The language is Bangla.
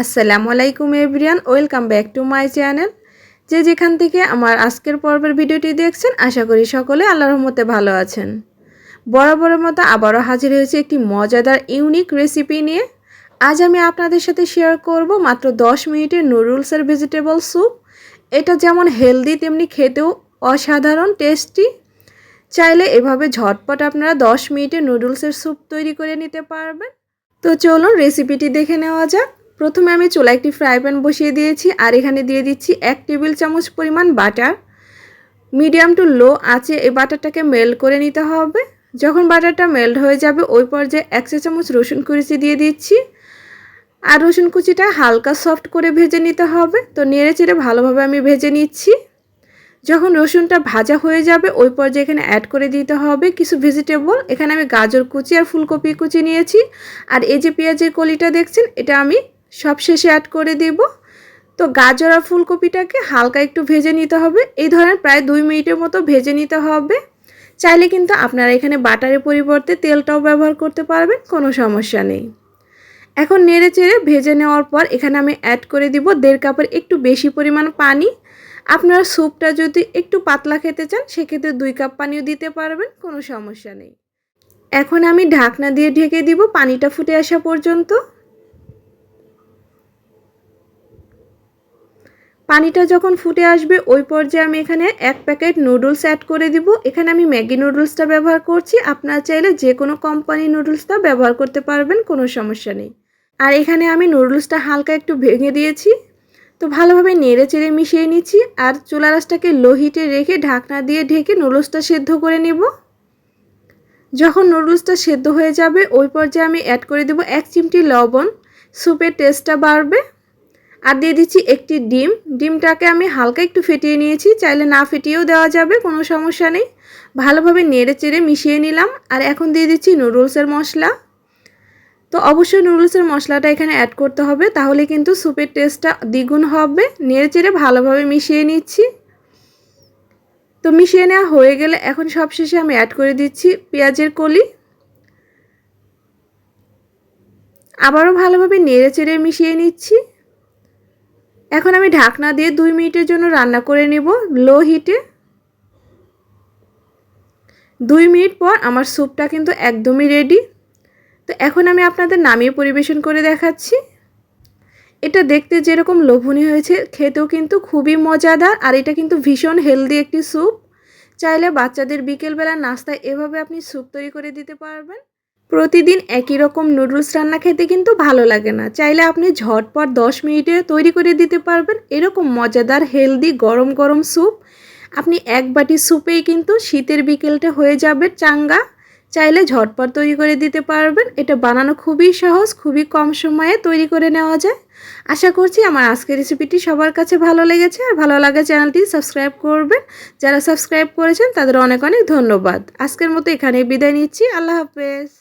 আসসালামু আলাইকুম everyone, welcome back to my channel. যে যেখান থেকে আমার আজকের পর্বের ভিডিওটি দেখছেন, আশা করি সকলে আল্লাহর রহমতে ভালো আছেন। বরাবরের মতো আবারও হাজির হয়েছে একটি মজাদার ইউনিক রেসিপি নিয়ে। আজ আমি আপনাদের সাথে শেয়ার করব মাত্র 10 মিনিটের নুডলসের ভেজিটেবল স্যুপ এটা যেমন হেলদি তেমনি খেতেও অসাধারণ টেস্টি চাইলে এভাবে ঝটপট আপনারা 10 মিনিটে নুডলসের স্যুপ তৈরি করে নিতে পারবেন। তো চলুন রেসিপিটি দেখে নেওয়া যাক। প্রথমে আমি চুলা একটি ফ্রাই প্যান বসিয়ে দিয়েছি আর এখানে দিয়ে দিচ্ছি এক টেবিল চামচ পরিমাণ বাটার। মিডিয়াম টু লো আছে এই বাটারটাকে মেল্ট করে নিতে হবে। যখন বাটারটা মেল্ট হয়ে যাবে, ওই পর্যায়ে এক চা চামচ রসুন কুচি দিয়ে দিচ্ছি। আর রসুন কুচিটা হালকা সফট করে ভেজে নিতে হবে। তো নেড়ে চেড়ে ভালোভাবে আমি ভেজে নিচ্ছি। যখন রসুনটা ভাজা হয়ে যাবে, ওই পর্যায়ে এখানে অ্যাড করে দিতে হবে কিছু ভেজিটেবল এখানে আমি গাজর কুচি আর ফুলকপি কুচি নিয়েছি। আর এই যে পেঁয়াজের কলিটা দেখছেন, এটা আমি সব শেষে অ্যাড করে দেব। তো গাজর আর ফুলকপিটাকে হালকা একটু ভেজে নিতে হবে। এই ধরনের প্রায় দুই মিনিটের মতো ভেজে নিতে হবে। চাইলে কিন্তু আপনারা এখানে বাটারের পরিবর্তে তেলটাও ব্যবহার করতে পারবেন, কোনো সমস্যা নেই। এখন নেড়ে চেড়ে ভেজে নেওয়ার পর এখানে আমি অ্যাড করে দিব দেড় কাপের একটু বেশি পরিমাণ পানি। আপনারা স্যুপটা যদি একটু পাতলা খেতে চান, সেক্ষেত্রে দুই কাপ পানিও দিতে পারবেন, কোনো সমস্যা নেই। এখন আমি ঢাকনা দিয়ে ঢেকে দিব, পানিটা ফুটে আসা পর্যন্ত। পানিটা যখন ফুটে আসবে, ওই পর্যায়ে আমি এখানে এক প্যাকেট নুডলস অ্যাড করে দিব। এখানে আমি ম্যাগি নুডলসটা ব্যবহার করছি। আপনারা চাইলে যে কোনো কোম্পানি নুডলসটা ব্যবহার করতে পারবেন, কোনো সমস্যা নেই। আর এখানে আমি নুডলসটা হালকা একটু ভেঙে দিয়েছি। তো ভালোভাবে নেড়ে চেড়ে মিশিয়ে নিচ্ছি। আর চুলা রাসটাকে লো রেখে ঢাকনা দিয়ে ঢেকে নুডলসটা সেদ্ধ করে নেব। যখন নুডলসটা সেদ্ধ হয়ে যাবে, ওই পর্যায়ে আমি অ্যাড করে দেব এক চিমটি লবণ। স্যুপের টেস্টটা বাড়বে। আর দিয়ে দিচ্ছি একটি ডিম। ডিমটাকে আমি হালকা একটু ফেটিয়ে নিয়েছি, চাইলে না ফেটিয়েও দেওয়া যাবে, কোনো সমস্যা নেই। ভালোভাবে নেড়ে চেড়ে মিশিয়ে নিলাম, আর এখন দিয়ে দিচ্ছি নুডলসের মশলা। তো অবশ্যই নুডলসের মশলাটা এখানে অ্যাড করতে হবে, তাহলে কিন্তু স্যুপের টেস্টটা দ্বিগুণ হবে। নেড়ে চেড়ে ভালোভাবে মিশিয়ে নিচ্ছি। তো মিশিয়ে নেওয়া হয়ে গেলে এখন সবশেষে আমি অ্যাড করে দিচ্ছি পেঁয়াজের কলি। আবারও ভালোভাবে নেড়ে চেড়ে মিশিয়ে নিচ্ছি। এখন আমি ঢাকনা দিয়ে দুই মিনিটের জন্য রান্না করে নেব লো হিটে। দুই মিনিট পর আমার স্যুপটা কিন্তু একদমই রেডি তো এখন আমি আপনাদের নামিয়ে পরিবেশন করে দেখাচ্ছি। এটা দেখতে যেরকম লোভনীয় হয়েছে, খেতেও কিন্তু খুবই মজাদার আর এটা কিন্তু ভীষণ হেলদি একটি স্যুপ। চাইলে বাচ্চাদের বিকেলবেলা নাস্তায় এভাবে আপনি স্যুপ তৈরি করে দিতে পারবেন। প্রতিদিন একই রকম নুডলস রান্না খেতে কিন্তু ভালো লাগে না। চাইলে আপনি ঝটপট দশ মিনিটে তৈরি করে দিতে পারবেন এরকম মজাদার, হেলদি, গরম গরম স্যুপ। আপনি এক বাটি স্যুপেই কিন্তু শীতের বিকেলটা হয়ে যাবে চাঙ্গা। চাইলে ঝটপট তৈরি করে দিতে পারবেন। এটা বানানো খুবই সহজ, খুবই কম সময়ে তৈরি করে নেওয়া যায়। আশা করছি আমার আজকের রেসিপিটি সবার কাছে ভালো লেগেছে আর ভালো লাগে চ্যানেলটি সাবস্ক্রাইব করবেন। যারা সাবস্ক্রাইব করেছেন তাদের অনেক অনেক ধন্যবাদ। আজকের মতো এখানেই বিদায় নিচ্ছি। আল্লাহ হাফেজ।